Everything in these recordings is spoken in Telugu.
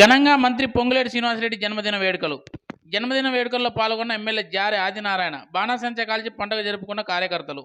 ఘనంగా మంత్రి పొంగులేటి శ్రీనివాసరెడ్డి జన్మదిన వేడుకలు. జన్మదిన వేడుకల్లో పాల్గొన్న ఎమ్మెల్యే జారి ఆదినారాయణ బాణాసంచ కాల్చి పండుగ జరుపుకున్న కార్యకర్తలు.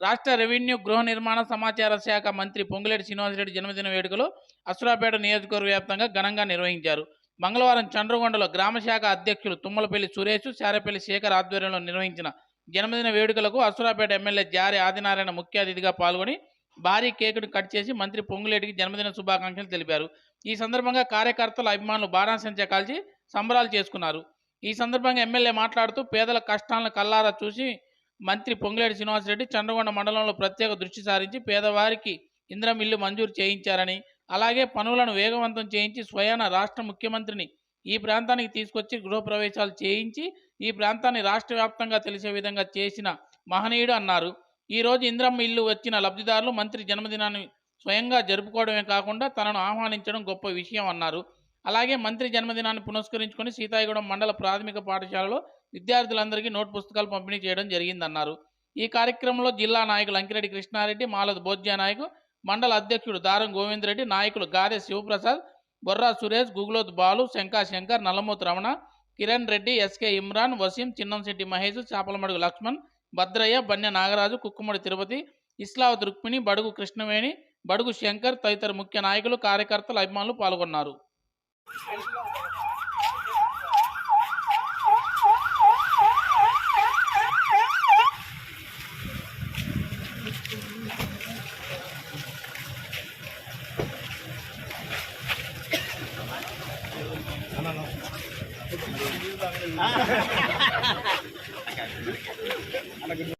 రాష్ట్ర రెవెన్యూ గృహ నిర్మాణ సమాచార శాఖ మంత్రి పొంగులేటి శ్రీనివాసరెడ్డి జన్మదిన వేడుకలు అసురాపేట నియోజకవర్గ వ్యాప్తంగా ఘనంగా నిర్వహించారు. మంగళవారం చంద్రగొండలో గ్రామ శాఖ అధ్యక్షులు తుమ్మలపల్లి సురేష్ శారపల్లి శేఖర్ ఆధ్వర్యంలో నిర్వహించిన జన్మదిన వేడుకలకు అసురాపేట ఎమ్మెల్యే జారి ఆదినారాయణ ముఖ్య అతిథిగా పాల్గొని భారీ కేకును కట్ చేసి మంత్రి పొంగులేటికి జన్మదిన శుభాకాంక్షలు తెలిపారు. ఈ సందర్భంగా కార్యకర్తల అభిమానులు బాణాసంచ కాల్చి సంబరాలు చేసుకున్నారు. ఈ సందర్భంగా ఎమ్మెల్యే మాట్లాడుతూ పేదల కష్టాలను కల్లారా చూసి మంత్రి పొంగులేటి శ్రీనివాసరెడ్డి చంద్రగొండ మండలంలో ప్రత్యేక దృష్టి సారించి పేదవారికి ఇంద్రం ఇల్లు మంజూరు చేయించారని అలాగే పనులను వేగవంతం చేయించి స్వయాన రాష్ట్ర ముఖ్యమంత్రిని ఈ ప్రాంతానికి తీసుకొచ్చి గృహప్రవేశాలు చేయించి ఈ ప్రాంతాన్ని రాష్ట్ర వ్యాప్తంగా తెలిసే విధంగా చేసిన మహనీయుడు అన్నారు. ఈ రోజు ఇంద్రమ్మ ఇల్లు వచ్చిన లబ్ధిదారులు మంత్రి జన్మదినాన్ని స్వయంగా జరుపుకోవడమే కాకుండా తనను ఆహ్వానించడం గొప్ప విషయం అన్నారు. అలాగే మంత్రి జన్మదినాన్ని పునస్కరించుకొని సీతాయిగూడెం మండల ప్రాథమిక పాఠశాలలో విద్యార్థులందరికీ నోట్ పుస్తకాలు పంపిణీ చేయడం జరిగిందన్నారు. ఈ కార్యక్రమంలో జిల్లా నాయకులు అంకిరెడ్డి కృష్ణారెడ్డి మాలద బోజ్జా నాయకు మండల అధ్యక్షుడు దారం గోవిందరెడ్డి నాయకులు గాదె శివప్రసాద్ బొర్రా సురేష్ గుగులోత్ బాలు శంకా శంకర్ నల్లమూతి రమణ కిరణ్ రెడ్డి ఎస్కే ఇమ్రాన్ వసీం చిన్నంశెట్టి మహేష్ చేపలమడుగు లక్ష్మణ్ భద్రయ్య బన్య నాగరాజు కుక్కుమడి తిరుపతి ఇస్లావత్ రుక్మిణి బడుగు కృష్ణవేణి బడుగు శంకర్ తదితర ముఖ్య నాయకులు కార్యకర్తలు అభిమానులు పాల్గొన్నారు.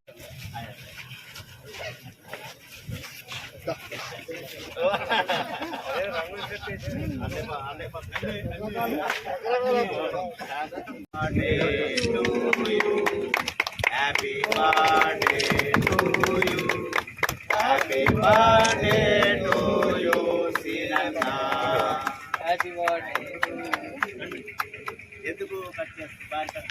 Happy birthday to you. Happy birthday to you, Sinana. Happy birthday. ఎందుకు కట్ కట్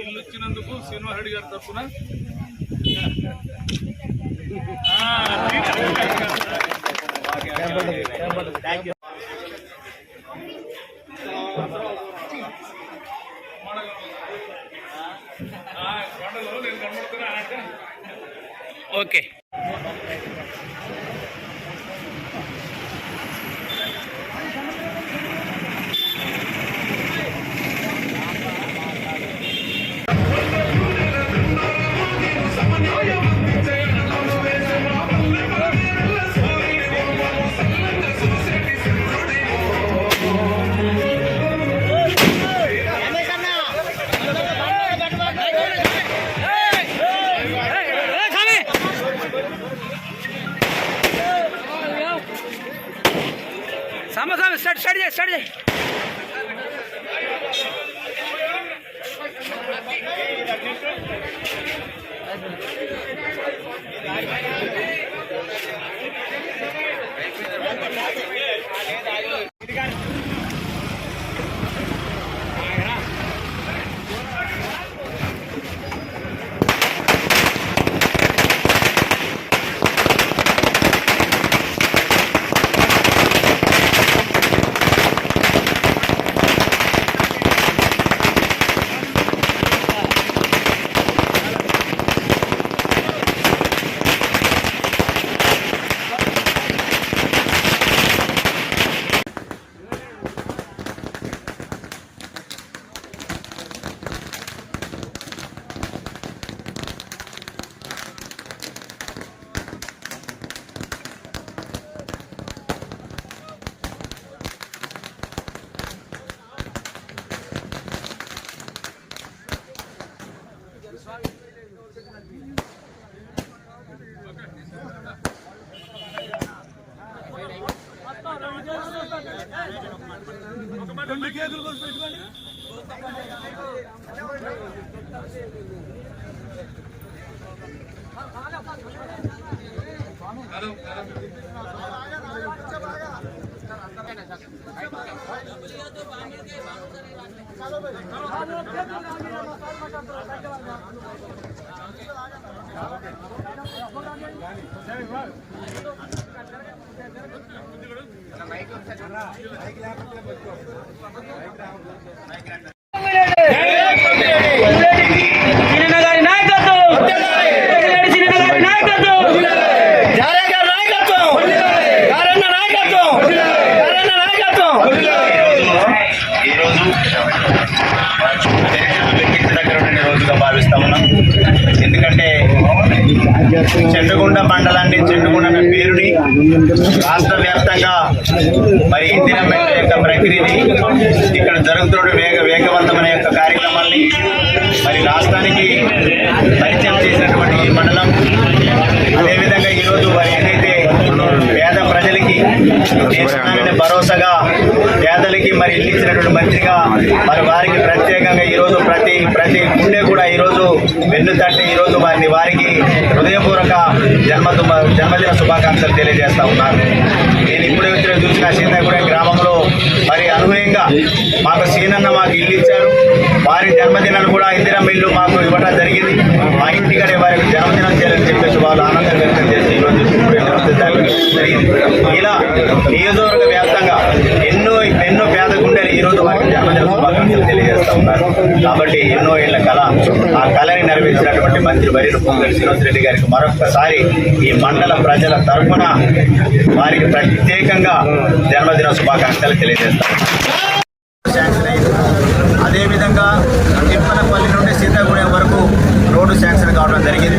ఇల్లు ఇచ్చినందుకు శ్రీనివాసరెడ్డి గారి తరఫున ఓకే. tarde. స్టార్ట్ చేయి స్టార్ట్ చేయి చిన్న గారి భావిస్తా ఉన్నాం. ఎందుకంటే చెండుగుండ మండలాన్ని చెండుగుండ అనే పేరుని రాష్ట్ర వ్యాప్తంగా మరి ఇందిరా మెట్ల యొక్క ప్రక్రియని ఇక్కడ జరుగుతున్న వేగ వేగవంతమైన యొక్క కార్యక్రమాల్ని మరి రాష్ట్రానికి పరిచయం చేసినటువంటి ఈ మండలం అదేవిధంగా ఈరోజు మరి ఏదైతే పేద ప్రజలకి చేస్తున్నారనే భరోసాగా పేదలకి మరి ఇల్లు ఇచ్చినటువంటి మంత్రిగా మరి వారికి ప్రత్యేకంగా ఈరోజు ప్రతి ప్రతి గుండె కూడా ఈరోజు వెన్ను తట్టి ఈరోజు వారిని వారికి హృదయపూర్వక శుభాకాంక్షలు తెలియజేస్తా ఉన్నారు నేను ఇప్పుడే వచ్చిన చూసిన సీతాగూడెం గ్రామంలో మరి అనుగుణంగా మాకు సీనన్న మాకు ఇల్లు ఇచ్చారు. వారి జన్మదినాన్ని కూడా ఇందిరం ఇల్లు మాకు ఇవ్వడం జరిగింది. మా ఇంటికడే వారికి జన్మదినం చేయాలని చెప్పేసి వాళ్ళు ఆనందం వ్యక్తం చేసి ఈరోజు జరిగింది. ఇలా నియోజకవర్గ వ్యాప్తంగా ఎన్నో ఎన్నో పేద గుండెలు ఈ రోజు వారికి జన్మదిన చేస్తూ ఉన్నారు కాబట్టి ఎన్నో ఏళ్ళ కళ ఆ కళని నెరవేర్చినటువంటి మంత్రి వైరు పొంగల్ శ్రీనివాస్ రెడ్డి గారికి మరొకసారి ఈ మండల ప్రజల తరఫున వారికి ప్రత్యేకంగా జన్మదిన శుభాకాంక్షలు తెలియజేస్తారు శాంక్షన్ అదేవిధంగా తిప్పనపల్లి నుండి సీతాగూడెం వరకు రోడ్డు శాంక్షన్ కావడం జరిగింది.